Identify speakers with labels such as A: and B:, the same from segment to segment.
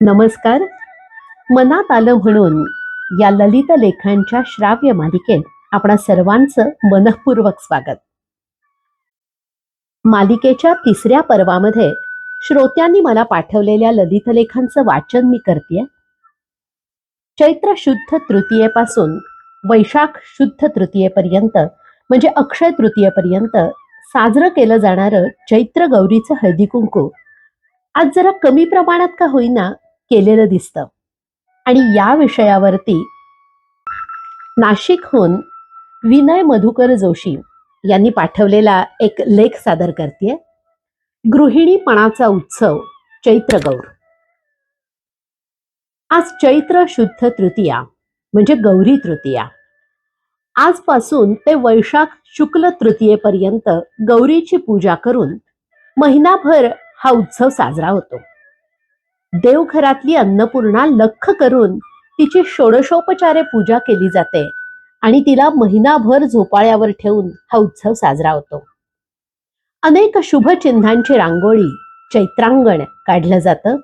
A: नमस्कार. मनात आलं म्हणून या ललित लेखांच्या श्राव्य मालिकेत आपणा सर्वांचं मनपूर्वक स्वागत. मालिकेच्या तिसऱ्या पर्वामध्ये श्रोत्यांनी मला पाठवलेल्या ललित लेखांचं वाचन मी करते चैत्र शुद्ध तृतीयेपासून वैशाख शुद्ध तृतीयेपर्यंत म्हणजे अक्षय तृतीयेपर्यंत साजरं केलं जाणारं चैत्र गौरीचं हळदी कुंकू आज जरा कमी प्रमाणात का होईना केलेलं दिसतं. आणि या विषयावरती नाशिकहून विनय मधुकर जोशी यांनी पाठवलेला एक लेख सादर करते गृहिणीपणाचा उत्सव चैत्र गौर. आज चैत्र शुद्ध तृतीया म्हणजे गौरी तृतीया. आजपासून ते वैशाख शुक्ल तृतीयेपर्यंत गौरीची पूजा करून महिनाभर हा उत्सव साजरा होतो. देवघरातली अन्नपूर्णा लख करून तिची षोडशोपचारे पूजा केली जाते आणि तिला महिनाभर झोपाळ्यावर ठेवून हा उत्सव साजरा होतो. अनेक शुभचिन्हांची रांगोळी चैत्रांगण काढलं जातं.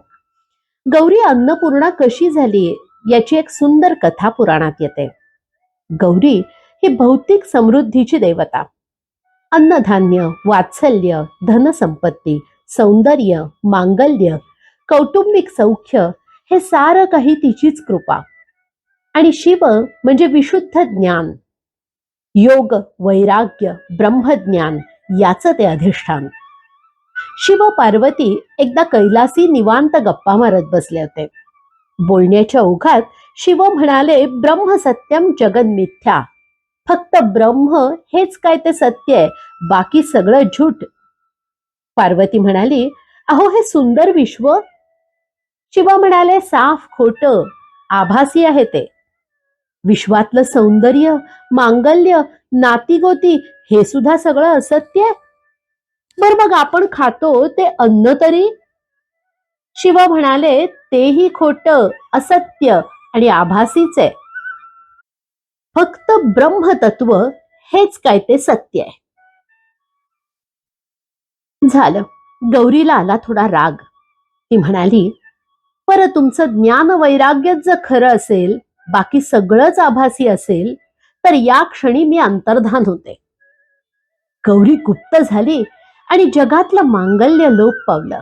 A: गौरी अन्नपूर्णा कशी झाली याची एक सुंदर कथा पुराणात येते. गौरी ही भौतिक समृद्धीची देवता. अन्नधान्य वात्सल्य धनसंपत्ती सौंदर्य मांगल्य कौटुंबिक सौख्य हे सारं काही तिचीच कृपा. आणि शिव म्हणजे विशुद्ध ज्ञान. योग वैराग्य ब्रह्मज्ञान याचं ते अधिष्ठान. शिव पार्वती एकदा कैलासी निवांत गप्पा मारत बसले होते. बोलण्याच्या ओघात शिव म्हणाले ब्रह्म सत्यम जगन मिथ्या. फक्त ब्रह्म हेच काय ते सत्य आहे बाकी सगळं झूट पार्वती म्हणाली अहो हे सुंदर विश्व शिव म्हणाले साफ खोट आभासी आहे ते. विश्वातलं सौंदर्य मांगल्य नातीगोती हे सुद्धा सगळं असत्य आहे? बर मग आपण खातो ते अन्न तरी? शिव म्हणाले तेही खोट असत्य आणि आभासीच आहे. फक्त ब्रह्मतत्व हेच काय ते सत्य आहे. झालं. गौरीला आला थोडा राग. ती म्हणाली पर तुमचं ज्ञान वैराग्यच जर खरं असेल बाकी सगळंच आभासी असेल तर या क्षणी मी अंतर्धान होते. गौरी गुप्त झाली आणि जगातलं मांगल्य लोप पावलं.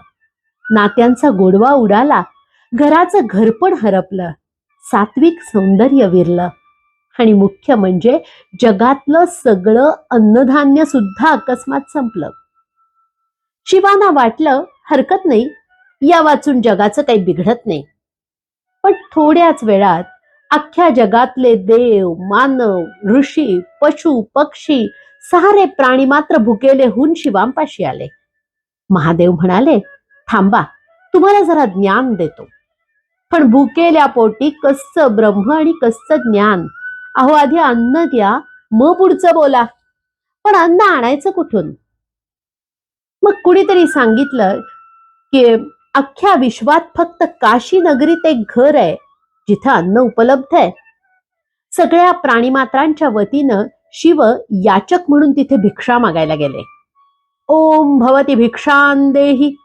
A: नात्यांचा गोडवा उडाला घराचं घरपण हरपलं सात्विक सौंदर्य विरलं. आणि मुख्य म्हणजे जगातलं सगळं अन्नधान्य सुद्धा अकस्मात संपलं. शिवाना वाटलं हरकत नाही या वाचून जगाचं काही बिघडत नाही. पण थोड्याच वेळात अख्ख्या जगातले देव मानव ऋषी पशु पक्षी सारे प्राणी मात्र भुकेले होऊन शिवांपाशी आले. महादेव म्हणाले थांबा तुम्हाला जरा ज्ञान देतो. पण भुकेल्या पोटी कच्च ब्रह्म आणि कच्च ज्ञान? अहो आधी अन्न द्या मग पुढचं बोला. पण अन्न आणायचं कुठून? मग कुणीतरी सांगितलं की अख्ख्या विश्वात फक्त काशी नगरीत एक घर आहे जिथं अन्न उपलब्ध आहे. सगळ्या प्राणीमात्रांच्या वतीनं शिव याचक म्हणून तिथे भिक्षा मागायला गेले. ओम भवती भिक्षान देही.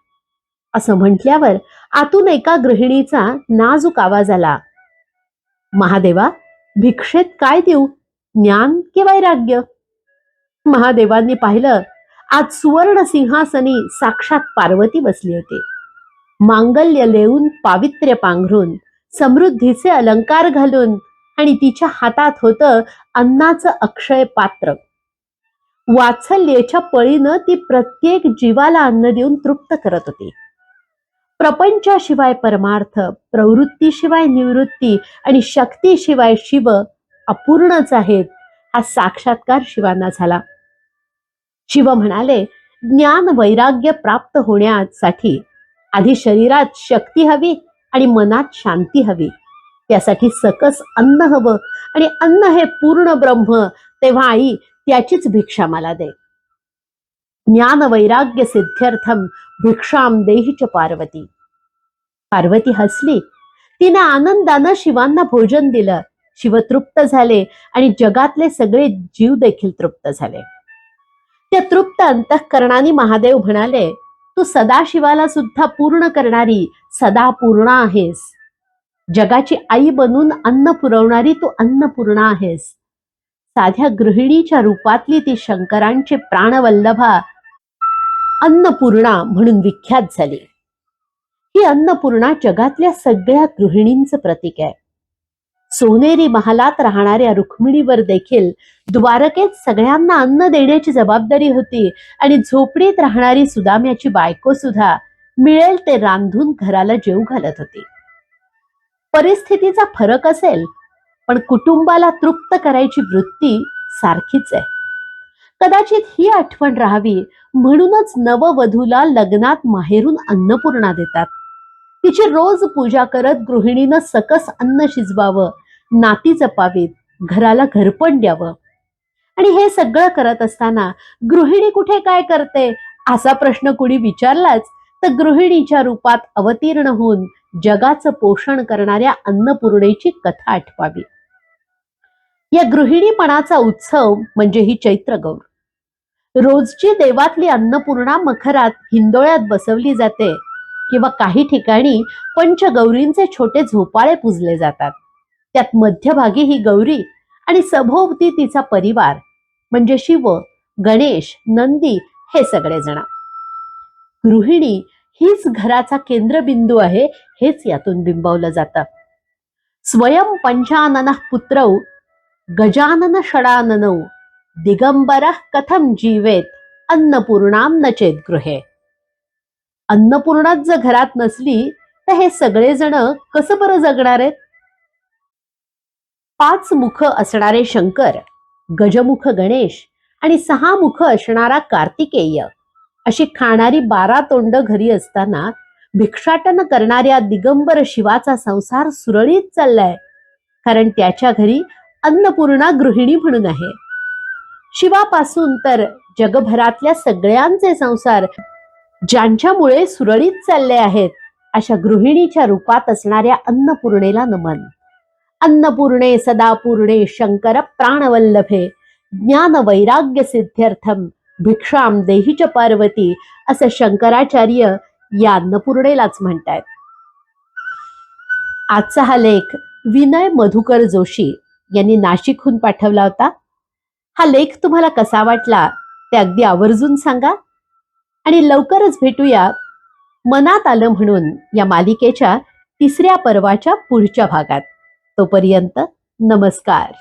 A: असं म्हटल्यावर आतून एका गृहिणीचा नाजूक आवाज आला. महादेवा भिक्षेत काय देऊ? ज्ञान कि वैराग्य? महादेवांनी पाहिलं आज सुवर्ण सिंहासनी साक्षात पार्वती बसली होती. मांगल्य लेऊन पावित्र्य पांघरून समृद्धीचे अलंकार घालून आणि तिच्या हातात होतं अन्नाचं अक्षय पात्र. वात्सल्येच्या पळीनं ती प्रत्येक जीवाला अन्न देऊन तृप्त करत होती. प्रपंचाशिवाय परमार्थ प्रवृत्तीशिवाय निवृत्ती आणि शक्तीशिवाय शिव अपूर्णच आहेत हा साक्षात्कार शिवांना झाला. शिव म्हणाले ज्ञान वैराग्य प्राप्त होण्यासाठी आधी शरीरात शक्ती हवी आणि मनात शांती हवी. त्यासाठी सकस अन्न हवं आणि अन्न हे पूर्ण ब्रह्म तेव्हा आई त्याचीच भिक्षा मला दे. ज्ञान वैराग्य सिद्ध्यर्थम भिक्षाम देहीच पार्वती. पार्वती हसली. तिने आनंदानं शिवांना भोजन दिलं. शिव तृप्त झाले आणि जगातले सगळे जीव देखील तृप्त झाले. त्या तृप्त अंतःकरणाने महादेव म्हणाले तू सदाशिवाला सुद्धा पूर्ण करणारी सदा पूर्णा आहेस. जगाची आई बनून अन्न पुरवणारी तू अन्नपूर्णा आहेस. साध्या गृहिणीच्या रूपातली ती शंकरांची प्राणवल्लभा अन्नपूर्णा म्हणून विख्यात झाली. ही अन्नपूर्णा जगातल्या सगळ्या गृहिणींचं प्रतीक आहे. सोनेरी महालात राहणाऱ्या रुक्मिणीवर देखील द्वारकेत सगळ्यांना अन्न देण्याची जबाबदारी होती आणि झोपडीत राहणारी सुदाम्याची बायको सुद्धा मिळेल ते रांधून घराला जेव घालत होती. परिस्थितीचा फरक असेल पण कुटुंबाला तृप्त करायची वृत्ती सारखीच आहे. कदाचित ही आठवण राहावी म्हणूनच नववधूला लग्नात माहेरून अन्नपूर्णा देतात. तिची रोज पूजा करत गृहिणीनं सकस अन्न शिजवावं नाती जपावीत घराला घरपण द्यावं. आणि हे सगळं करत असताना गृहिणी कुठे काय करते? असा प्रश्न कुणी विचारलाच तर गृहिणीच्या रूपात अवतीर्ण होऊन जगाचं पोषण करणाऱ्या अन्नपूर्णेची कथा आठवावी. या गृहिणीपणाचा उत्सव म्हणजे ही चैत्रगौर रोजची देवातली अन्नपूर्णा मखरात हिंदोळ्यात बसवली जाते. किंवा काही ठिकाणी पंचगौरींचे छोटे झोपाळे पुजले जातात. त्यात मध्यभागी ही गौरी आणि सभोवती तिचा परिवार म्हणजे शिव गणेश नंदी हे सगळेजण. गृहिणी हीच घराचा केंद्रबिंदू आहे हेच यातून बिंबवलं जातं. स्वयं पंचानन पुत्रौ गजानन षडाननौ दिगंबर कथम जीवेत अन्नपूर्णाम नचेत गृहे अन्नपूर्णाच जर घरात नसली तर हे सगळेजण कसं बरं जगणार आहेत? पाच मुख असणारे शंकर गजमुख गणेश आणि सहा मुख असणारा कार्तिकेय अशी खाणारी बारा तोंड घरी असताना भिक्षाटन करणाऱ्या दिगंबर शिवाचा संसार सुरळीत चाललाय. कारण त्याच्या घरी अन्नपूर्णा गृहिणी म्हणून आहे. शिवापासून तर जगभरातल्या सगळ्यांचे संसार ज्यांच्यामुळे सुरळीत चालले आहेत अशा गृहिणीच्या रूपात असणाऱ्या अन्नपूर्णेला नमन. अन्नपूर्णे सदापूर्णे शंकर प्राणवल्लभे ज्ञान वैराग्य सिद्ध्यर्थम भिक्षाम देहीच पार्वती असं शंकराचार्य या अन्नपूर्णेलाच म्हणतायत. आजचा हा लेख विनय मधुकर जोशी यांनी नाशिकहून पाठवला होता. हा लेख तुम्हाला कसा वाटला ते अगदी आवर्जून सांगा. आणि लवकरच भेटूया मनात आलं म्हणून या मालिकेच्या तिसऱ्या पर्वाच्या पुढच्या भागात. तोपर्यंत नमस्कार.